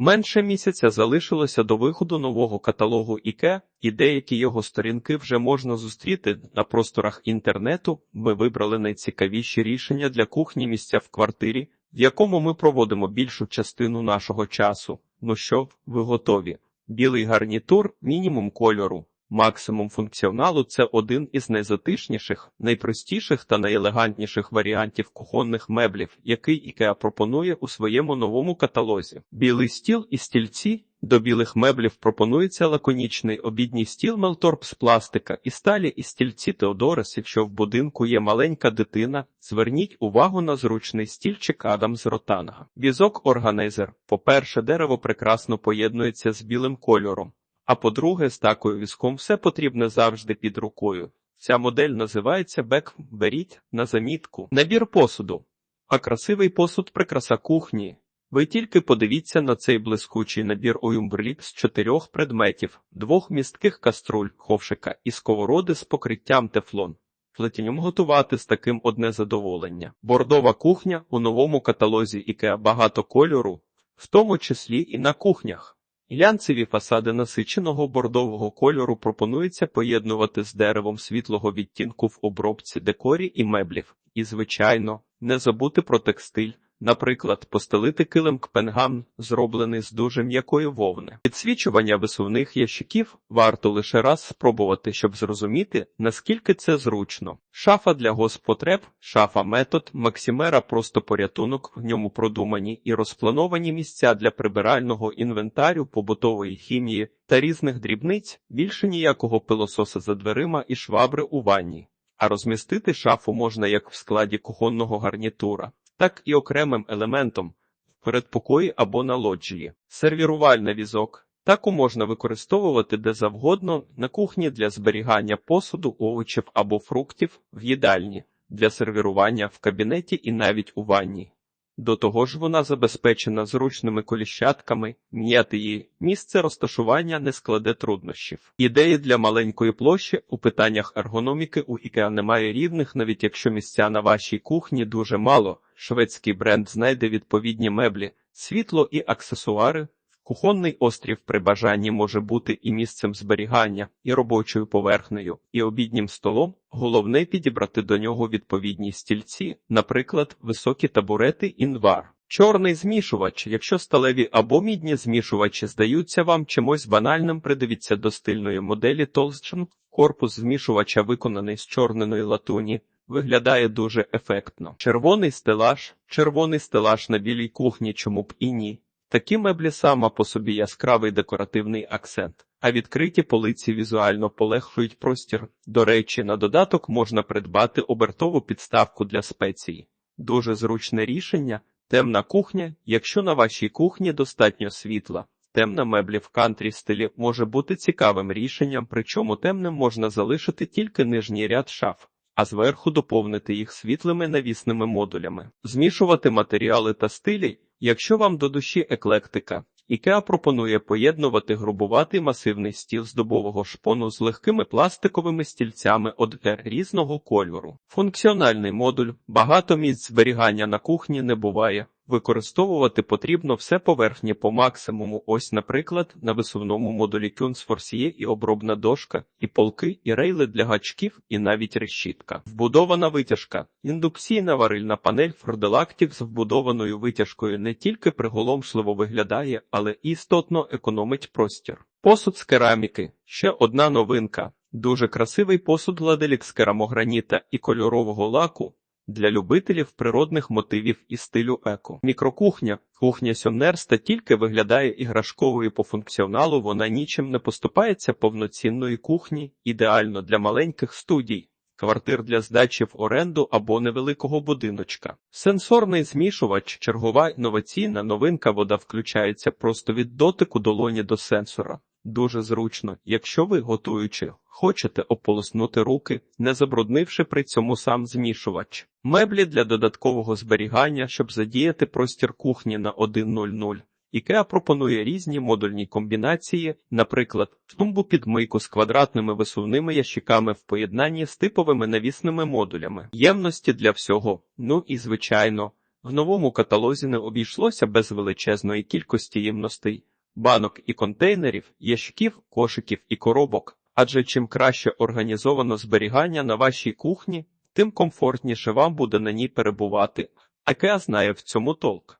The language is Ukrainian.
Менше місяця залишилося до виходу нового каталогу Іке, і деякі його сторінки вже можна зустріти на просторах інтернету. Ми вибрали найцікавіші рішення для кухні місця в квартирі, в якому ми проводимо більшу частину нашого часу. Ну що, ви готові? Білий гарнітур, мінімум кольору. Максимум функціоналу це один із найзатишніших, найпростіших та найелегантніших варіантів кухонних меблів, який IKEA пропонує у своєму новому каталозі. Білий стіл і стільці. До білих меблів пропонується лаконічний обідній стіл Мелторп з пластика і сталі і стільці Теодорес. Якщо в будинку є маленька дитина, зверніть увагу на зручний стільчик Адам з ротанга. Візок органайзер. По-перше, дерево прекрасно поєднується з білим кольором. А по-друге, з такою візком все потрібне завжди під рукою. Ця модель називається Бек. Беріть на замітку. Набір посуду. А красивий посуд прикраса кухні. Ви тільки подивіться на цей блискучий набір Уюмбрлік з чотирьох предметів, двох містких каструль, ковшика і сковороди з покриттям тефлон. Плетінням готувати з таким одне задоволення. Бордова кухня у новому каталозі IKEA багато кольору, в тому числі і на кухнях. Глянцеві фасади насиченого бордового кольору пропонується поєднувати з деревом світлого відтінку в обробці декорі і меблів. І, звичайно, не забути про текстиль. Наприклад, постелити килим кпенгам, зроблений з дуже м'якої вовни. Підсвічування висувних ящиків варто лише раз спробувати, щоб зрозуміти, наскільки це зручно. Шафа для госпотреб, шафа метод, максимера просто порятунок, в ньому продумані і розплановані місця для прибирального інвентарю, побутової хімії та різних дрібниць, більше ніякого пилососа за дверима і швабри у ванні. А розмістити шафу можна як в складі кухонного гарнітура так і окремим елементом в передпокої або на лоджії. Сервірувальний візок. Таку можна використовувати де завгодно на кухні для зберігання посуду, овочів або фруктів, в їдальні, для сервірування в кабінеті і навіть у ванні. До того ж вона забезпечена зручними коліщатками, м'яти її місце розташування не складе труднощів. Ідеї для маленької площі у питаннях ергономіки у IKEA немає рівних, навіть якщо місця на вашій кухні дуже мало. Шведський бренд знайде відповідні меблі, світло і аксесуари. Кухонний острів при бажанні може бути і місцем зберігання, і робочою поверхнею, і обіднім столом. Головне підібрати до нього відповідні стільці, наприклад, високі табурети інвар. Чорний змішувач, якщо сталеві або мідні змішувачі здаються вам чимось банальним, придивіться до стильної моделі Толстшн. Корпус змішувача виконаний з чорненої латуні. Виглядає дуже ефектно. Червоний стелаж, червоний стелаж на білій кухні, чому б і ні. Такі меблі сама по собі яскравий декоративний акцент, а відкриті полиці візуально полегшують простір. До речі, на додаток можна придбати обертову підставку для спеції. Дуже зручне рішення, темна кухня, якщо на вашій кухні достатньо світла. Темна меблі в кантрі стилі може бути цікавим рішенням, причому темним можна залишити тільки нижній ряд шаф а зверху доповнити їх світлими навісними модулями, змішувати матеріали та стилі, якщо вам до душі еклектика. Ікеа пропонує поєднувати грубуватий масивний стіл з дубового шпону з легкими пластиковими стільцями од різного кольору. Функціональний модуль, багато місць зберігання на кухні не буває. Використовувати потрібно все поверхні по максимуму. Ось, наприклад, на висувному модулі Кюнсфорс є і обробна дошка, і полки, і рейли для гачків, і навіть решітка. Вбудована витяжка. Індукційна варильна панель Форделактік з вбудованою витяжкою не тільки приголомшливо виглядає, але істотно економить простір. Посуд з кераміки. Ще одна новинка. Дуже красивий посуд ладелік з керамограніта і кольорового лаку для любителів природних мотивів і стилю еко. Мікрокухня, кухня Сьонерста тільки виглядає іграшковою по функціоналу, вона нічим не поступається повноцінної кухні, ідеально для маленьких студій. Квартир для здачі в оренду або невеликого будиночка. Сенсорний змішувач, чергова інноваційна новинка вода включається просто від дотику долоні до сенсора. Дуже зручно, якщо ви, готуючи, хочете ополоснути руки, не забруднивши при цьому сам змішувач. Меблі для додаткового зберігання, щоб задіяти простір кухні на 1.00. IKEA пропонує різні модульні комбінації, наприклад, тумбу підмийку з квадратними висувними ящиками в поєднанні з типовими навісними модулями, ємності для всього, ну і звичайно. В новому каталозі не обійшлося без величезної кількості ємностей, банок і контейнерів, ящиків, кошиків і коробок. Адже чим краще організовано зберігання на вашій кухні, тим комфортніше вам буде на ній перебувати. IKEA знає в цьому толк.